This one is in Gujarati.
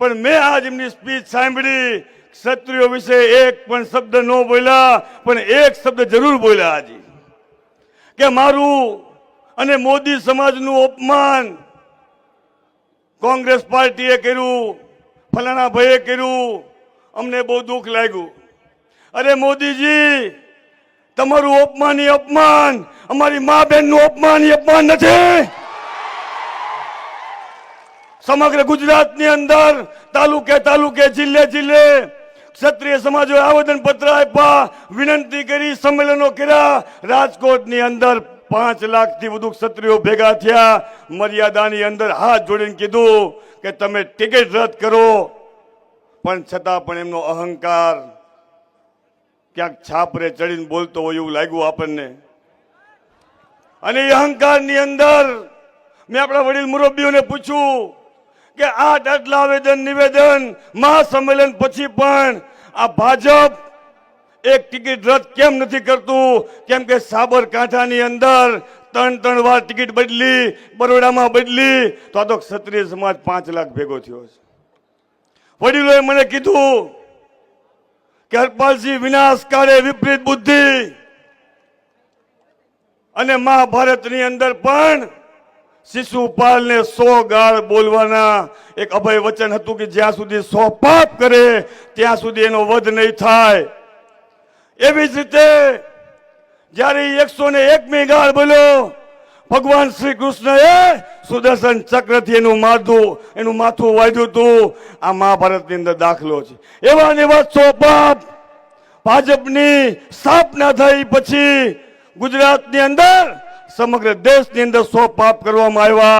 પણ મેં આજ એમની સ્પીચ સાંભળી, ક્ષત્રિયો વિશે એક પણ શબ્દ ન બોલ્યા, પણ એક શબ્દ જરૂર બોલ્યા આજે કે મારું અને મોદી સમાજનું અપમાન કોંગ્રેસ પાર્ટીએ કર્યું, ફલાણા ભાઈએ કર્યું, અમને બહુ દુઃખ લાગ્યું. અરે મોદીજી, તમારું અપમાન એ અપમાન, અમારી મા બહેનનું અપમાન એ અપમાન નથી. સમગ્ર ગુજરાતની અંદર, તાલુકે તાલુકે, જિલ્લે જિલ્લે ક્ષત્રિય સમાજોએ આવેદન પત્ર આપ્યા, વિનંતી કરી, સંમેલનો કર્યા. રાજકોટની અંદર પાંચ લાખથી વધુ ક્ષત્રિયો ભેગા થયા. મર્યાદાની અંદર હાથ જોડીને કીધું કે તમે ટિકિટ રદ કરો. પણ છતાં પણ એમનો અહંકાર ક્યાંક છાપરે ચડીને બોલતો હોય એવું લાગ્યું આપણને. અને એ અહંકારની અંદર મેં આપણા વડીલ મુરબ્બીઓને પૂછ્યું કે આ આટલા આવેદન નિવેદન મહાસંમેલન પછી પણ આ ભાજપ એક ટિકિટ રદ કેમ નથી કરતું? કેમ કે સાબરકાંઠાની અંદર ત્રણ ત્રણ વાર ટિકિટ બદલી, બરોડામાં બદલી, તો આ તો ક્ષત્રિય સમાજ પાંચ લાખ ભેગો થયો છે. વડીલોએ મને કીધું કે હરપાલસિંહ વિનાશ કાળે વિપરીત બુદ્ધિ અને મહાભારતની અંદર પણ શિશુપાલને સો ગાળ બોલવાના એક અભય વચન હતું કે જ્યાં સુધી સો પાપ કરે, ત્યાં સુધી એનો વધ નહીં થાય. એવી જ રીતે જ્યારે એકસો ને એકમી ગાળ બોલ્યો, ભગવાન શ્રી કૃષ્ણએ સુદર્શન ચક્રથી એનું માથું એનું માથું વાઢ્યું હતું. આ મહાભારતની અંદર દાખલો છે. એવા ને એવા સો પાપ ભાજપની સ્થાપના થઈ પછી ગુજરાતની અંદર સમગ્ર દેશની અંદર સો પાપ કરવામાં આવ્યા.